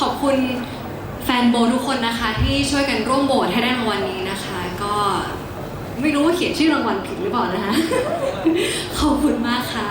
ขอบคุณแฟนโบทุกคนนะคะ ที่ช่วยกันร่วมโบวตให้ได้รางวัลนี้นะคะ ก็ไม่รู้ว่าเขียนชื่อรางวัลผิดหรือเปล่านะคะ ขอบคุณมากค่ะ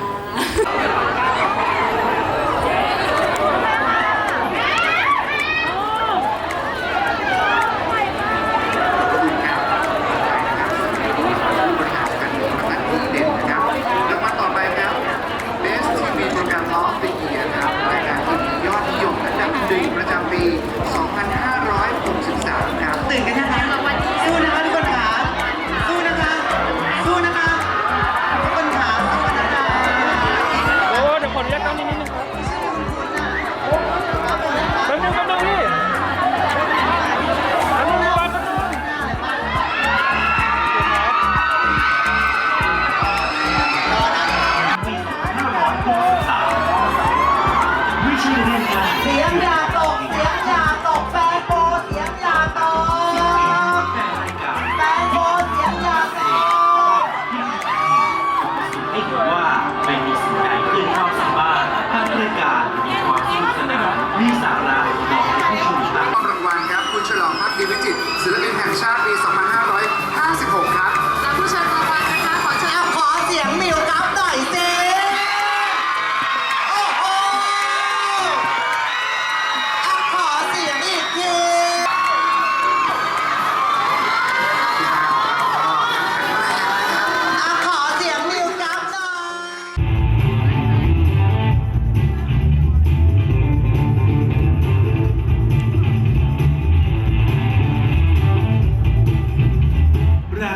ชื่อเล่นกันเสียงอย่าตก เสียงอย่าตก แฟนโบเสียงอย่าตกแฟนโบเสียงอย่าตก ให้เห็นว่าไม่มีสิ่งใดขึ้นเท่าสามารถถ้างรายการ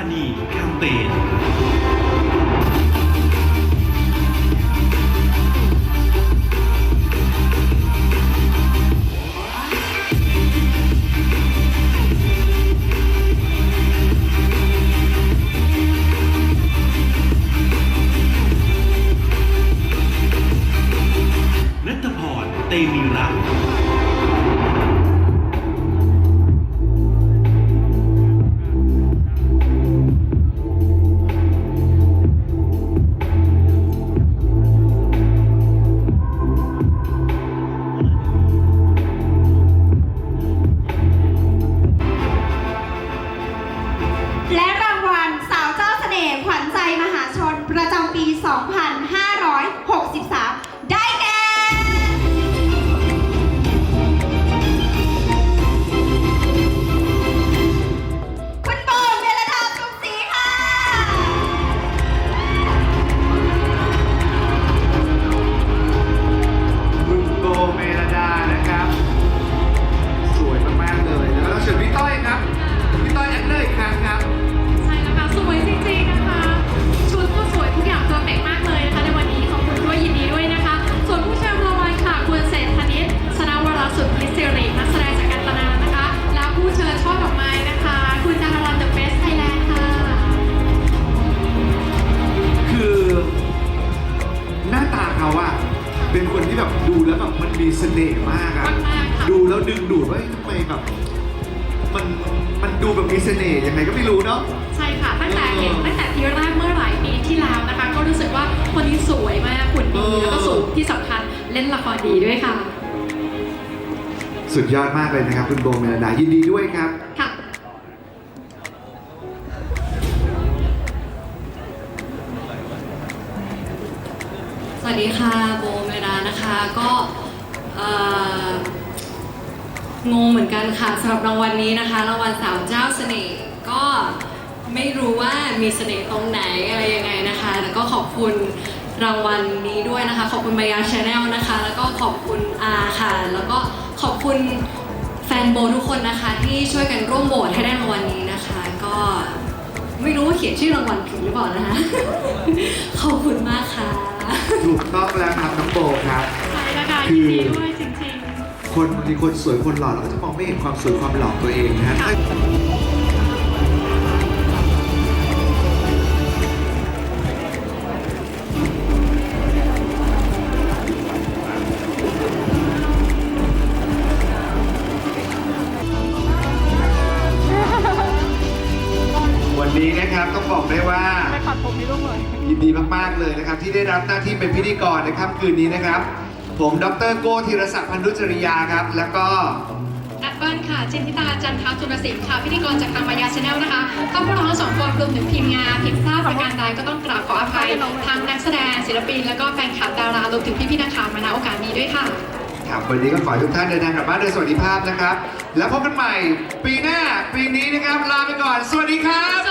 าณีแคมเปญนัทพรเตมีรัก เขาอะเป็นคนที่แบบดูแล้วแบบมันมีเสน่ห์มากอะมากๆค่ะ ดูแล้วดึงดูดว่าเอ๊ะทำไมแบบมันมันดูแบบมีเสน่ห์ยังไงก็ไม่รู้เนาะ ใช่ค่ะ ตั้งแต่เห็นตั้งแต่ทีแรกเมื่อหลายปีที่แล้วนะคะ ก็รู้สึกว่าคนนี้สวยมากหุ่นดีเออ แล้วก็สูงที่สำคัญเล่นละครดีด้วยค่ะ สุดยอดมากเลยนะครับ คุณโบเมลดายินดีด้วยครับ ดีค่ะโบเมดานะคะก็งงเหมือนกันค่ะสำหรับรางวัลนี้นะคะรางวัลสาวเจ้าเสน่ห์ก็ไม่รู้ว่ามีเสน่ห์ตรงไหนอะไรยังไงนะคะแล้วก็ขอบคุณรางวัลนี้ด้วยนะคะ ขอบคุณมายาชาแนลนะคะ แล้วก็ขอบคุณอาค่ะ แล้วก็ขอบคุณแฟนโบทุกคนนะคะ ที่ช่วยกันร่วมโหวตให้ได้รางวัลนี้นะคะ ก็ไม่รู้ว่าเขียนชื่อรางวัลผิดหรือเปล่านะคะ ขอบคุณมากค่ะ ถูกต้องแล้วครับน้องโบครับ ใช่แล้วค่ะคืยินอดีด้วยจริงๆคนบางทีคนสวยคนหล่อเราก็จะมองไม่เห็นความสวยความหล่อตัวเองนะฮะถ้าวันนี้นะครับต้องบอกได้ ว่าไปปัดผมให้ลูกหน่อยยินดีมาก ๆ เลยนะครับ ที่ได้รับหน้าที่เป็นพิธีกรในค่ำคืนนี้นะครับผผมดรโก้ธีรศักดิ์พันธุจริยาครับ แล้วก็แอปเปิลค่ะเจนทิตาจันทร์จุลศิลป์ค่ะ พิธีกรจากทางมายาชาแนลนะคะก็พวกเราทั้งสองคนรวมถึงทีมงานผิดพลาดประการใดก็ต้องกราบขออภัยทางนักแสดงศิลปิน แล้วก็แฟนคลับดารารวมถึงพี่ๆนักข่าวมาณโอกาสนี้ด้วยค่ะ ครับวันนี้ก็ขอให้ทุกท่านเดินทางกลับบ้านโดยสวัสดิภาพนะครับ แล้วพบกันใหม่ ปีหน้าปีนี้นะครับลาไปก่อน สวัสดีครับสวัสดีค่ะ